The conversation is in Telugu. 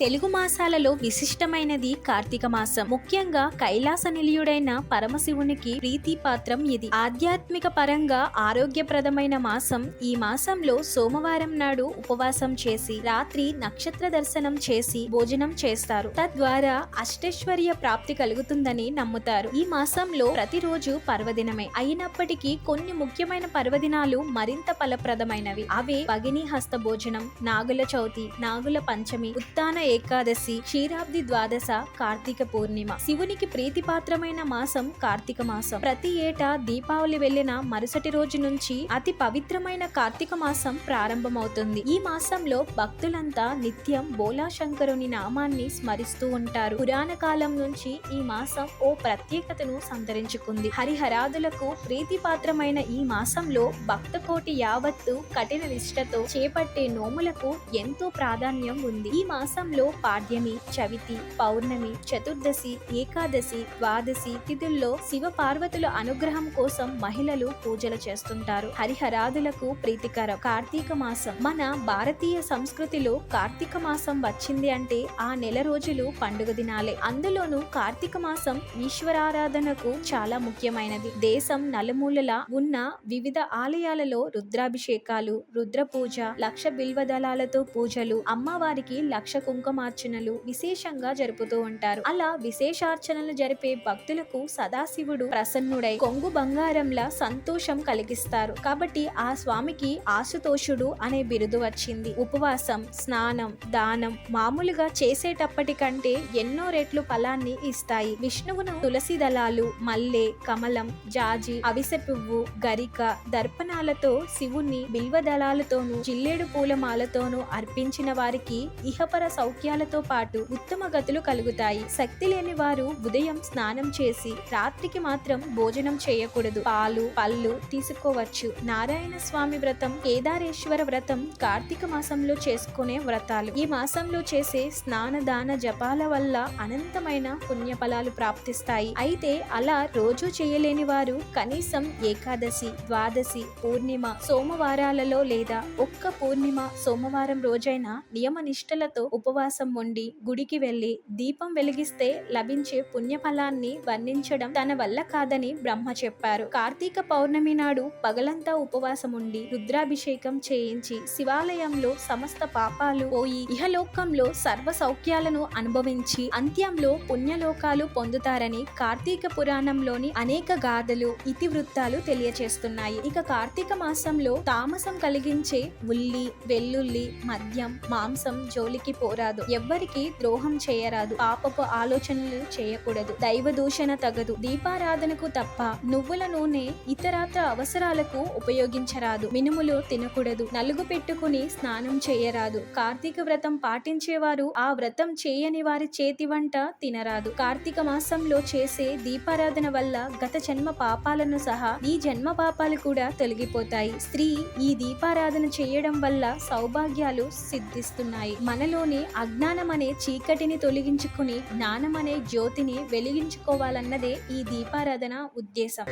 తెలుగు మాసాలలో విశిష్టమైనది కార్తీక మాసం. ముఖ్యంగా కైలాస నిలయుడైన పరమశివునికి ప్రీతి పాత్రం ఇది. ఆధ్యాత్మిక పరంగా ఆరోగ్యప్రదమైన మాసం ఈ మాసంలో సోమవారం నాడు ఉపవాసం చేసి రాత్రి నక్షత్ర దర్శనం చేసి భోజనం చేస్తారు. తద్వారా అష్టైశ్వర్య ప్రాప్తి కలుగుతుందని నమ్ముతారు. ఈ మాసంలో ప్రతిరోజు పర్వదినమే. అయినప్పటికీ కొన్ని ముఖ్యమైన పర్వదినాలు మరింత ఫలప్రదమైనవి. అవే భగిని హస్త భోజనం నాగుల చవితి నాగుల పంచమి ఉత్తాన ఏకాదశి క్షీరాబ్ది ద్వాదశ కార్తీక పూర్ణిమ. శివునికి ప్రీతిపాత్రమైన మాసం కార్తీక మాసం. ప్రతి ఏటా దీపావళి వెళ్ళిన మరుసటి రోజు నుంచి అతి పవిత్రమైన కార్తీక మాసం ప్రారంభమవుతుంది. ఈ మాసంలో భక్తులంతా నిత్యం బోలాశంకరుని నామాన్ని స్మరిస్తూ ఉంటారు. పురాణ కాలం నుంచి ఈ మాసం ఓ ప్రత్యేకతను సంతరించుకుంది. హరిహరాదులకు ప్రీతిపాత్రమైన ఈ మాసంలో భక్త కోటి యావత్తు కఠిన నిష్ఠతో చేపట్టే నోములకు ఎంతో ప్రాధాన్యం ఉంది. ఈ మాసంలో పాడ్యమి చవితి పౌర్ణమి చతుర్దశి ఏకాదశి ద్వాదశి తిథుల్లో శివ పార్వతుల అనుగ్రహం కోసం మహిళలు పూజలు చేస్తుంటారు. హరిహరాదులకు ప్రీతికరం కార్తీక మాసం. మన భారతీయ సంస్కృతిలో కార్తీక మాసం వచ్చింది అంటే ఆ నెల రోజులు పండుగ దినాలే. అందులోనూ కార్తీక మాసం ఈశ్వరారాధనకు చాలా ముఖ్యమైనది. దేశం నలుమూలలా ఉన్న వివిధ ఆలయాలలో రుద్రాభిషేకాలు రుద్ర పూజ లక్ష బిల్వదళాలతో పూజలు అమ్మవారికి లక్ష కుంకుమార్చనలు విశేషంగా జరుపుతూ ఉంటారు. అలా విశేషార్చనలు జరిపే భక్తులకు సదాశివుడు ప్రసన్నుడై కొంగు బంగారంలా సంతోషం కలిగిస్తారు. కాబట్టి ఆ స్వామికి ఆశుతోషుడు అనే బిరుదు వచ్చింది. ఉపవాసం స్నానం దానం మామూలుగా చేసేటప్పటికంటే ఎన్నో రెట్లు ఫలాన్ని ఇస్తాయి. విష్ణువును తులసి దళాలు మల్లె కమలం జాజి అవిసె పువ్వు గరిక దర్పణాలతో శివుణ్ణి బిల్వ దళాలతోనూ జిల్లేడు పూలమాలతోనూ అర్పించిన వారికి ఇహపర సౌఖ్యాలతో పాటు ఉత్తమ గతులు కలుగుతాయి. శక్తి లేని వారు ఉదయం స్నానం చేసి రాత్రికి మాత్రం భోజనం చేయకూడదు. పాలు పళ్ళు తీసుకోవచ్చు. నారాయణ స్వామి వ్రతం కేదారేశ్వర వ్రతం కార్తీక మాసంలో చేసుకునే వ్రతాలు. ఈ మాసంలో చేసే స్నాన దాన జపాల వల్ల అనంతమైన పుణ్యఫలాలు ప్రాప్తిస్తాయి. అయితే అలా రోజు చేయలేని వారు కనీసం ఏకాదశి ద్వాదశి పూర్ణిమ సోమవారాలలో లేదా ఒక్క పూర్ణిమ సోమవారం రోజైన నియమ నిష్టలతో ఉపవాసం ఉండి గుడికి వెళ్ళి దీపం వెలిగిస్తే లభించే పుణ్యఫలాన్ని వర్ణించడం తన వల్ల కాదని బ్రహ్మ చెప్పారు. కార్తీక పౌర్ణమి నాడు పగలంతా ఉపవాసం ఉండి రుద్రాభిషేకం చేయించి శివాలయంలో సమస్త పాపాలు పోయి ఇహలోకంలో సర్వ సౌఖ్యాలను అనుభవించి అంత్యంలో పుణ్యలోకాలు పొందుతారని కార్తీక పురాణంలోని అనేక గాథలు ఇతివృత్తాలు తెలియచేస్తున్నాయి. ఇక కార్తీక మాసంలో తామసం కలిగించే ఉల్లి వెల్లుల్లి మద్యం మాంసం జోలికి పోరాదు ఎవ్వరికి ద్రోహం చేయరాదు. పాపపు ఆలోచనలు చేయకూడదు. దైవ దూషణ తగదు. దీపారాధనకు తప్ప నువ్వుల నూనె ఇతరాత్ర అవసరాలకు ఉపయోగించరాదు. మినుములు తినకూడదు. నలుగు పెట్టుకుని స్నానం చేయరాదు. కార్తీక వ్రతం పాటించేవారు ఆ వ్రతం చేయని వారి చేతి వంట తినరాదు. కార్తీక మాసంలో చేసే దీపారాధన వల్ల గత జన్మ పాపాలను సహా ఈ జన్మ పాపాలు కూడా తొలగిపోతాయి. స్త్రీ ఈ దీపారాధన చేయడం వల్ల సౌభాగ్యాలు సిద్ధిస్తున్నాయి. మనలోని అజ్ఞానం అనే చీకటిని తొలగించుకుని జ్ఞానం అనే జ్యోతిని వెలిగించుకోవాలన్నదే ఈ దీపారాధన ఉద్దేశం.